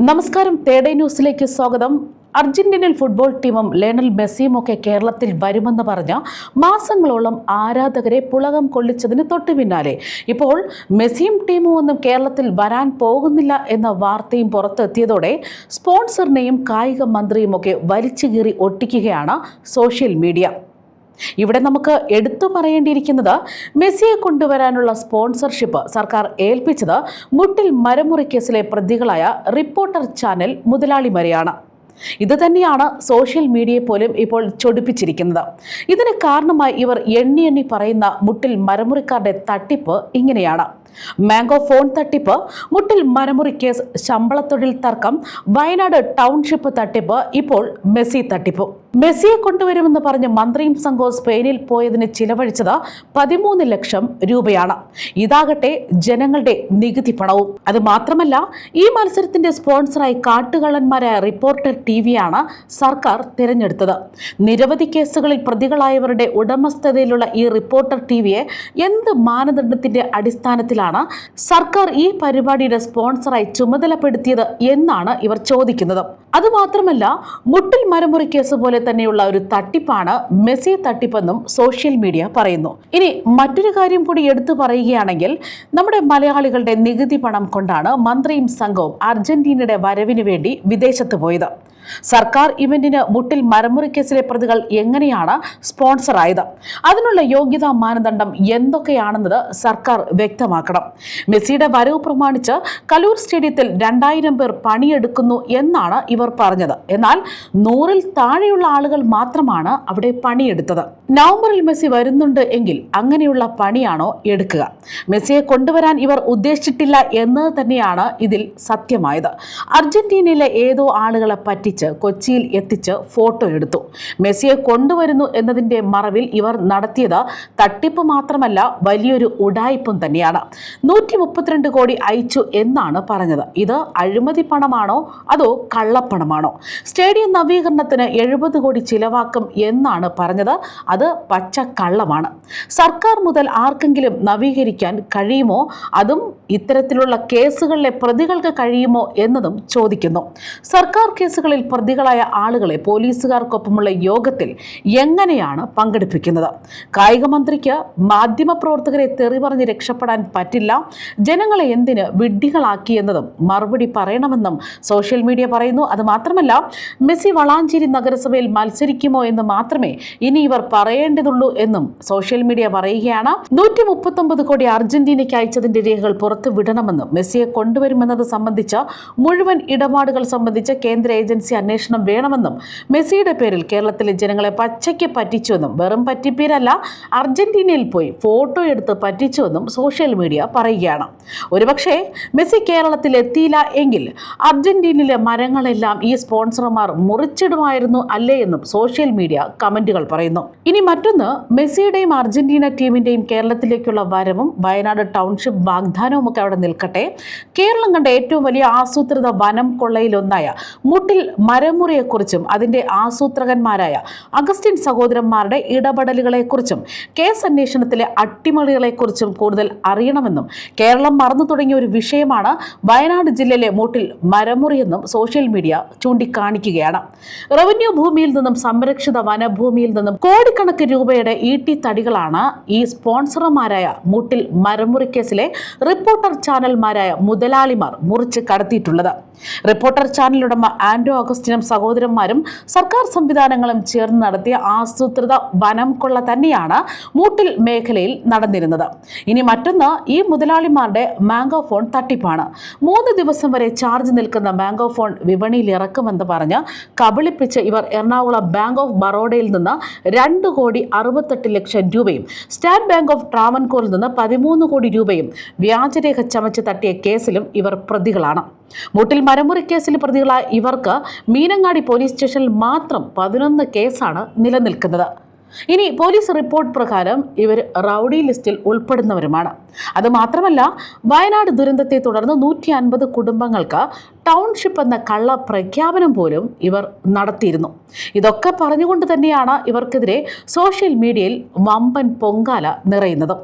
നമസ്കാരം തേടേ ന്യൂസിലേക്ക് സ്വാഗതം. അർജന്റീനൻ ഫുട്ബോൾ ടീമും ലേണൽ മെസ്സിയും ഒക്കെ കേരളത്തിൽ വരുമെന്ന് പറഞ്ഞ മാസങ്ങളോളം ആരാധകരെ പുളകം കൊള്ളിച്ചതിന് തൊട്ടു പിന്നാലെ. ഇപ്പോൾ മെസ്സിയും ടീമും ഒന്നും കേരളത്തിൽ വരാൻ പോകുന്നില്ല എന്ന വാർത്തയും പുറത്തെത്തിയതോടെ സ്പോൺസറിനെയും കായിക മന്ത്രിയുമൊക്കെ വലിച്ചു കീറി ഒട്ടിക്കുകയാണ് സോഷ്യൽ മീഡിയ. ഇവിടെ നമുക്ക് എടുത്തു പറയേണ്ടിയിരിക്കുന്നത് മെസ്സിയെ കൊണ്ടുവരാനുള്ള സ്പോൺസർഷിപ്പ് സർക്കാർ ഏൽപ്പിച്ചത് മുട്ടിൽ മരമുറി കേസിലെ പ്രതികളായ റിപ്പോർട്ടർ ചാനൽ മുതലാളിമാരെയാണ് ഇത് തന്നെയാണ് സോഷ്യൽ മീഡിയയെ പോലും ഇപ്പോൾ ചൊടിപ്പിച്ചിരിക്കുന്നത്. ഇതിന് കാരണമായി ഇവർ എണ്ണി എണ്ണി പറയുന്ന മുട്ടിൽ മരമുറിക്കാരുടെ തട്ടിപ്പ് ഇങ്ങനെയാണ്. മാംഗോ ഫോൺ തട്ടിപ്പ് മുട്ടിൽ മരമുറി കേസ് ശമ്പളത്തൊഴിൽ തർക്കം വയനാട് ടൗൺഷിപ്പ് തട്ടിപ്പ് ഇപ്പോൾ മെസ്സി തട്ടിപ്പ്. മെസ്സിയെ കൊണ്ടുവരുമെന്ന് പറഞ്ഞ് മന്ത്രിയും സംഘവും സ്പെയിനിൽ പോയതിന് ചിലവഴിച്ചത് പതിമൂന്ന് ലക്ഷം രൂപയാണ്. ഇതാകട്ടെ ജനങ്ങളുടെ നികുതി പണവും. അത് മാത്രമല്ല ഈ മത്സരത്തിന്റെ സ്പോൺസറായി കാട്ടുകള്ളന്മാരായ റിപ്പോർട്ടർ ടി വിയാണ് സർക്കാർ തിരഞ്ഞെടുത്തത്. നിരവധി കേസുകളിൽ പ്രതികളായവരുടെ ഉടമസ്ഥതയിലുള്ള ഈ റിപ്പോർട്ടർ ടി വിയെ എന്ത് മാനദണ്ഡത്തിന്റെ അടിസ്ഥാനത്തിലാണ് സർക്കാർ ഈ പരിപാടിയുടെ സ്പോൺസറായി ചുമതലപ്പെടുത്തിയത് എന്നാണ് ഇവർ ചോദിക്കുന്നത്. അതുമാത്രമല്ല മുട്ടിൽ മരമുറി കേസ് പോലെ തന്നെയുള്ള ഒരു തട്ടിപ്പാണ് മെസ്സി തട്ടിപ്പെന്നും സോഷ്യൽ മീഡിയ പറയുന്നു. ഇനി മറ്റൊരു കാര്യം കൂടി എടുത്തു പറയുകയാണെങ്കിൽ നമ്മുടെ മലയാളികളുടെ നികുതി പണം കൊണ്ടാണ് മന്ത്രിയും സംഘവും അർജന്റീനയുടെ വരവിന് വേണ്ടി വിദേശത്ത് പോയത്. സർക്കാർ ഇവന്റിന് മുട്ടിൽ മരമുറി കേസിലെ പ്രതികൾ എങ്ങനെയാണ് സ്പോൺസറായത്? അതിനുള്ള യോഗ്യതാ മാനദണ്ഡം എന്തൊക്കെയാണെന്നത് സർക്കാർ വ്യക്തമാക്കണം. മെസ്സിയുടെ വരവ് പ്രമാണിച്ച് കലൂർ സ്റ്റേഡിയത്തിൽ രണ്ടായിരം പേർ പണിയെടുക്കുന്നു എന്നാണ് ഇവർ പറഞ്ഞത്. എന്നാൽ നൂറിൽ താഴെയുള്ള ആളുകൾ മാത്രമാണ് അവിടെ പണിയെടുത്തത്. നവംബറിൽ മെസ്സി വരുന്നുണ്ട് എങ്കിൽ അങ്ങനെയുള്ള പണിയാണോ എടുക്കുക? മെസ്സിയെ കൊണ്ടുവരാൻ ഇവർ ഉദ്ദേശിച്ചിട്ടില്ല എന്നത് തന്നെയാണ് ഇതിൽ സത്യമായത്. അർജന്റീനയിലെ ഏതോ ആളുകളെ പറ്റിച്ച് കൊച്ചിയിൽ എത്തിച്ച് ഫോട്ടോ എടുത്തു. മെസ്സിയെ കൊണ്ടുവരുന്നു എന്നതിന്റെ മറവിൽ ഇവർ നടത്തിയത് തട്ടിപ്പ് മാത്രമല്ല വലിയൊരു ഉടായ്പും തന്നെയാണ്. നൂറ്റി മുപ്പത്തിരണ്ട് കോടി അയച്ചു എന്നാണ് പറഞ്ഞത്. ഇത് അഴിമതി പണമാണോ അതോ കള്ളപ്പണമാണോ? സ്റ്റേഡിയം നവീകരണത്തിന് എഴുപത് കോടി ചിലവാക്കും എന്നാണ് പറഞ്ഞത്. അത് പച്ച കള്ളമാണ് സർക്കാർ മുതൽ ആർക്കെങ്കിലും നവീകരിക്കാൻ കഴിയുമോ? അതും ഇത്തരത്തിലുള്ള കേസുകളിലെ പ്രതികൾക്ക് കഴിയുമോ എന്നതും ചോദിക്കുന്നു. സർക്കാർ കേസുകളിൽ പ്രതികളായ ആളുകളെ പോലീസുകാർക്കൊപ്പമുള്ള യോഗത്തിൽ എങ്ങനെയാണ് പങ്കെടുപ്പിക്കുന്നത്? കായിക മന്ത്രിക്ക് മാധ്യമപ്രവർത്തകരെ തെറി പറഞ്ഞ് രക്ഷപ്പെടാൻ പറ്റില്ല. ജനങ്ങളെ എന്തിന് വിഡ്ഢികളാക്കിയെന്നതും മറുപടി പറയണമെന്നും സോഷ്യൽ മീഡിയ പറയുന്നു. അത് മാത്രമല്ല മെസ്സി വളാഞ്ചേരി നഗരസഭയിൽ മത്സരിക്കുമോ എന്ന് മാത്രമേ ഇനി ഇവർ പറയേണ്ടതുള്ളൂ എന്നും സോഷ്യൽ മീഡിയ പറയുകയാണ്. നൂറ്റി മുപ്പത്തൊമ്പത് കോടി അർജന്റീനയ്ക്ക് അയച്ചതിന്റെ രേഖകൾ പുറത്തു വിടണമെന്നും മെസ്സിയെ കൊണ്ടുവരുമെന്നത് സംബന്ധിച്ച മുഴുവൻ ഇടപാടുകൾ സംബന്ധിച്ച കേന്ദ്ര ഏജൻസി അന്വേഷണം വേണമെന്നും മെസ്സിയുടെ പേരിൽ കേരളത്തിലെ ജനങ്ങളെ പച്ചയ്ക്ക് പറ്റിച്ചുവെന്നും വെറും പറ്റിപ്പേരല്ല അർജന്റീനയിൽ പോയി ഫോട്ടോ എടുത്ത് പറ്റിച്ചുവെന്നും സോഷ്യൽ മീഡിയ പറയുകയാണ്. ഒരുപക്ഷെ മെസ്സി കേരളത്തിൽ എത്തിയില്ല എങ്കിൽ അർജന്റീനയിലെ മരങ്ങളെല്ലാം ഈ സ്പോൺസർമാർ മുറിച്ചിടുമായിരുന്നു അല്ലേ എന്നും സോഷ്യൽ മീഡിയ കമന്റുകൾ പറയുന്നു. ഇനി മറ്റൊന്ന് മെസ്സിയുടെയും അർജന്റീന ടീമിന്റെയും കേരളത്തിലേക്കുള്ള വരവും വയനാട് ടൗൺഷിപ്പ് വാഗ്ദാനവും ഒക്കെ അവിടെ നിൽക്കട്ടെ. കേരളം കണ്ട ഏറ്റവും വലിയ ആസൂത്രിത വനം കൊള്ളയിലൊന്നായ മുട്ടിൽ മരമുറിയെക്കുറിച്ചും അതിന്റെ ആസൂത്രകന്മാരായ അഗസ്റ്റിൻ സഹോദരന്മാരുടെ ഇടപെടലുകളെക്കുറിച്ചും കേസ് അന്വേഷണത്തിലെ അട്ടിമറികളെക്കുറിച്ചും കൂടുതൽ അറിയണമെന്നും കേരളം മറന്നു തുടങ്ങിയ ഒരു വിഷയമാണ് വയനാട് ജില്ലയിലെ മൂട്ടിൽ മരമുറിയെന്നും സോഷ്യൽ മീഡിയ ചൂണ്ടിക്കാണിക്കുകയാണ്. റവന്യൂ ഭൂമിയിൽ നിന്നും സംരക്ഷിത വനഭൂമിയിൽ നിന്നും കോടിക്കണക്കിന് രൂപയുടെ ഈട്ടി തടികളാണ് ഈ സ്പോൺസർമാരായ മൂട്ടിൽ മരമുറി കേസിലെ റിപ്പോർട്ടർ ചാനൽമാരായ മുതലാളിമാർ മുറിച്ച് കടത്തിയിട്ടുള്ളത്. റിപ്പോർട്ടർ ചാനലുടമ ആൻഡോ അഗസ്റ്റിനും സഹോദരന്മാരും സർക്കാർ സംവിധാനങ്ങളും ചേർന്ന് നടത്തിയ ആസൂത്രിത വനം കൊള്ള തന്നെയാണ് മൂട്ടിൽ മേഖലയിൽ നടന്നിരുന്നത്. ഇനി മറ്റൊന്ന് ഈ മുതലാളിമാരുടെ മാംഗോ ഫോൺ തട്ടിപ്പാണ്. മൂന്ന് ദിവസം വരെ ചാർജ് നിൽക്കുന്ന മാംഗോ ഫോൺ വിപണിയിൽ ഇറക്കുമെന്ന് പറഞ്ഞ് കബളിപ്പിച്ച് ഇവർ എറണാകുളം ബാങ്ക് ഓഫ് ബറോഡയിൽ നിന്ന് രണ്ട് കോടി അറുപത്തെട്ട് ലക്ഷം രൂപയും സ്റ്റേറ്റ് ബാങ്ക് ഓഫ് ട്രാവൻകൂറിൽ നിന്ന് പതിമൂന്ന് കോടി രൂപയും വ്യാജരേഖ ചമച്ച് തട്ടിയ കേസിലും ഇവർ പ്രതികളാണ്. മൂട്ടിൽ മരമുറി കേസിൽ പ്രതികളായ ഇവർക്ക് മീനങ്ങാടി പോലീസ് സ്റ്റേഷനിൽ മാത്രം പതിനൊന്ന് കേസാണ് നിലനിൽക്കുന്നത്. ഇനി പോലീസ് റിപ്പോർട്ട് പ്രകാരം ഇവർ റൌഡി ലിസ്റ്റിൽ ഉൾപ്പെടുന്നവരുമാണ്. അതുമാത്രമല്ല വയനാട് ദുരന്തത്തെ തുടർന്ന് നൂറ്റി അൻപത് കുടുംബങ്ങൾക്ക് ടൗൺഷിപ്പ് എന്ന കള്ള പ്രഖ്യാപനം പോലും ഇവർ നടത്തിയിരുന്നു. ഇതൊക്കെ പറഞ്ഞുകൊണ്ട് തന്നെയാണ് ഇവർക്കെതിരെ സോഷ്യൽ മീഡിയയിൽ വമ്പൻ പൊങ്കാല നിറയുന്നത്.